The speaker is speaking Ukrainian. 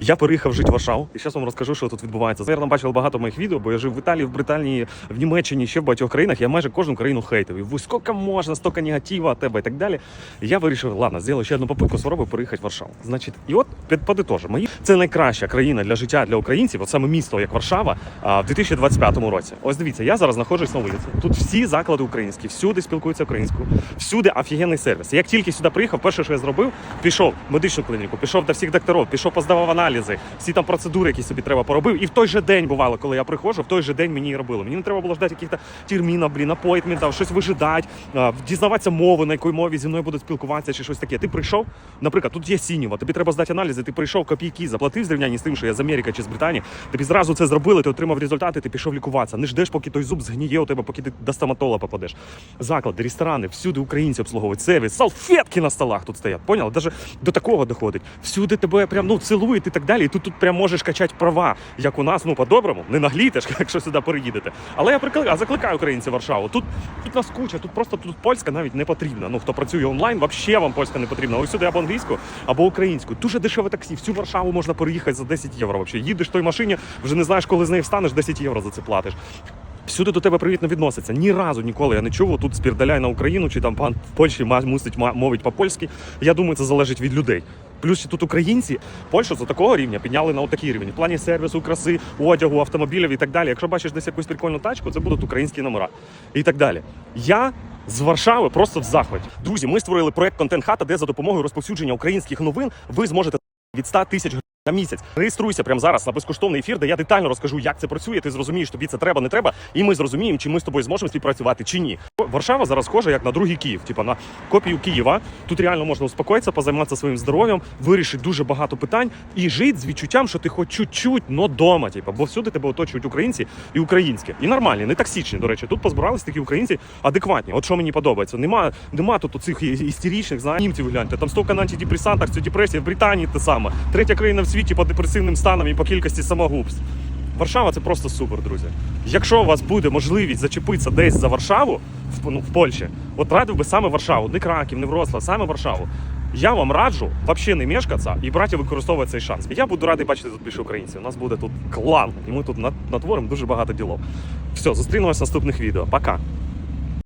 Я переїхав жити в Варшаву, і зараз вам розкажу, що тут відбувається. Наверно, бачили багато моїх відео, бо я жив в Італії, в Британії, в Німеччині, ще в багатьох країнах. Я майже кожну країну хейтив. І ви скільки можна, стільки негатива від тебе і так далі. Я вирішив, ладно, зробив ще одну попитку, спробую переїхати в Варшаву. Значить, і от під подитожу, мої це найкраща країна для життя для українців, от саме місто, як Варшава, в 2025 році. Ось дивіться, я зараз знаходжусь на вулиці. Тут всі заклади українські, всюди спілкуються українською, всюди офігенний сервіс. Як тільки сюди приїхав, перше, що я зробив, пішов в медичну клініку, пішов до всіх докторів, пішов поздавав аналізи, всі там процедури, які собі треба поробив. І в той же день бувало, коли я приходжу, в той же день мені і робили. Мені не треба було ждати якихось термінів, блін, апойтментів, щось вижидати, дізнаватися мови, на якій мові зі мною будуть спілкуватися, чи щось таке. Ти прийшов, наприклад, тут є сінєва, тобі треба здати аналізи, ти прийшов копійки, заплатив зрівнянні з тим, що я з Америки чи з Британії. Тобі зразу це зробили, ти отримав результати, ти пішов лікуватися. Не ждеш, поки той зуб згніє у тебе, поки ти до стоматолога попадеш. Заклади, ресторани, всюди українці обслуговують сервіс, салфетки на столах тут стоять. Поняв? Даже до такого доходить. Всюди тебе прям ну цілують і так далі. І тут тут прям можеш качати права, як у нас, ну по-доброму, не наглітеш, якщо сюди переїдете. Але я прикликаю, закликаю українців Варшаву. Тут тут нас куча, тут просто тут польська навіть не потрібна. Ну хто працює онлайн, взагалі вам польська не потрібна. Ось сюди або англійську, або українську. Дуже дешеве таксі. Всю Варшаву можна переїхати за 10 євро. Вообще. Їдеш в той машині, вже не знаєш, коли з неї встанеш, 10 євро за це платиш. Всюди до тебе привітно відносяться. Ні разу ніколи я не чув тут спірдаляй на Україну чи там пан в Польщі мусить мовить по-польськи. Я думаю, це залежить від людей. Плюс ще тут українці Польщу з такого рівня підняли на отакий рівень. В плані сервісу, краси, одягу, автомобілів і так далі. Якщо бачиш десь якусь прикольну тачку, це будуть українські номера і так далі. Я з Варшави просто в захваті. Друзі, ми створили проект Контент Хата, де за допомогою розповсюдження українських новин ви зможете від 100 тисяч гривень на місяць. Реєструйся прямо зараз на безкоштовний ефір, де я детально розкажу, як це працює. Ти зрозумієш, тобі це треба, не треба, і ми зрозуміємо, чи ми з тобою зможемо співпрацювати чи ні. Варшава зараз схожа як на другий Київ, типа на копію Києва. Тут реально можна успокоїтися, позайматися своїм здоров'ям, вирішити дуже багато питань і жити з відчуттям, що ти хоч чуть-чуть, но дома. Типа, бо всюди тебе оточують українці і українські. І нормальні, не токсичні, до речі. Тут позбирались такі українці адекватні. От що мені подобається. Нема, нема тут оцих істеричних знаєш, німців гляньте. Там стільки на антидепресантах, це депресія в Британії те саме. Третя країна в світі по депресивним станам і по кількості самогубств. Варшава це просто супер, друзі. Якщо у вас буде можливість зачепитися десь за Варшаву в, ну, в Польщі, от радив би саме Варшаву, не Краків, не Вроцлав, саме Варшаву. Я вам раджу взагалі не мешкатися і брати використовувати цей шанс. Я буду радий бачити тут більше українців. У нас буде тут клан, і ми тут нат- натворимо дуже багато ділов. Все, зустрінемось в наступних відео. Пока.